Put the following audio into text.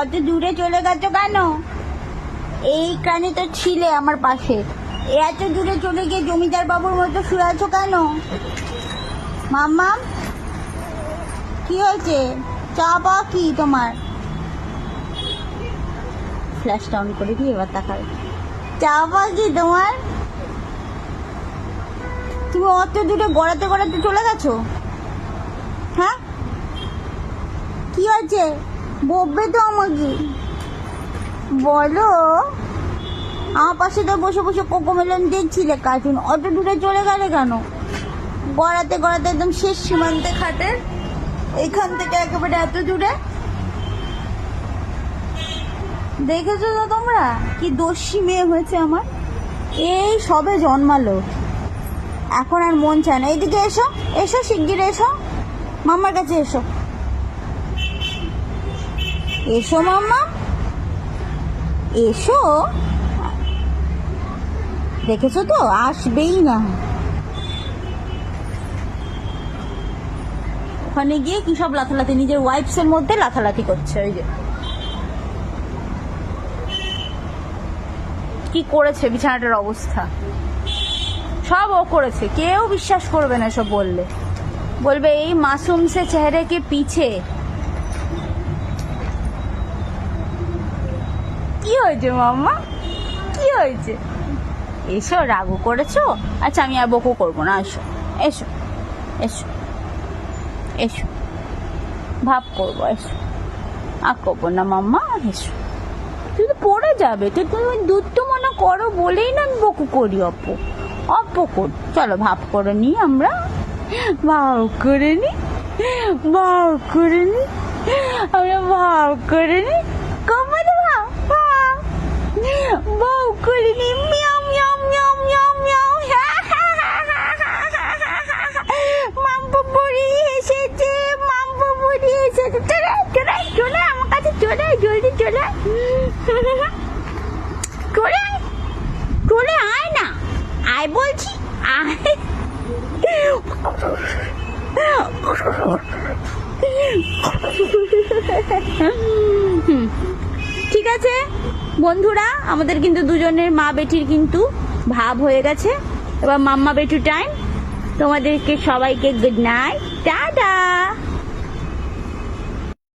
অত দূরে চলে গেছো কেন? এইখানে তো ছিলে আমার পাশে। এত দূরে চলে গিয়ে জমিদার বাবুর মতো শুয়ে আছো কেন? মাম্মা কি হয়েছে? চা পা কি তোমার? ফ্ল্যাশটা অন করে দিই এবার তাকাল চা পাওয়া কি তোমার? তুমি অত দূরে গড়াতে গড়াতে চলে গেছো? হ্যাঁ? কি হয়েছে? বকবে তো আমাকে। বলো, আমার পাশে তো বসে বসে কোকোমেলন দেখছিলে কার্টুন অত দূরে চলে গেলে কেন? গড়াতে গড়াতে একদম শেষ সীমান্তে খাটের এখান থেকে একেবারে এত দূরে। দেখেছ তো তোমরা? কি দোষী মেয়ে হয়েছে আমার। এই সবে জন্মালো। এখন আর মন চায় না। এইদিকে এসো এসো শিগগির এসো। মামার কাছে এসো। এসো, মাম্মা। এসো। দেখেছ তো? আসবেই না। ওখানে গিয়ে কি সব লাথালাথি? নিজের ওয়াইফস এর মধ্যে লাথালাথি করছে, ওই যে। কি করেছে বিছানাটার অবস্থা? সব ও করেছে। কেউ বিশ্বাস করবে না সব বললে। বলবে, এই মাসুম সে চেহারে কে পিছে কি হয়েছে মাম্মা কি হয়েছে? এসো রাগু করেছ? আচ্ছা আমি আর বকু করব না, এসো এসো এসো এসো, ভাব করব, এসো। আর করব না মাম্মা এসো। তুই তো পড়ে যাবে, তো তুমি দুধ তো মনে করো বলেই না আমি বকু করি, অপু। অপু কর, চলো, ভাব করে নি আমরা। ভাব করে নি ভাব করে নি আমরা ভাব করে নি কমাতে ভাব ভাব ভাব করে নি মিয়াও মিয়াও মিয়াও মিয়াও মিয়াও মাম্পু বুড়ি এসেছে মাম্পু বুড়ি এসেছে চলে চলে চলে আমার কাছে চলে জলদি চলে। চলে চলে আয় না আয় বলছি আয় ঠিক আছে? বন্ধুরা, আমাদের কিন্তু দুজনের মা বেটির কিন্তু ভাব হয়ে গেছে। এবার মাম্মা বেটু টাইম তোমাদেরকে সবাইকে গুড নাইট টাটা!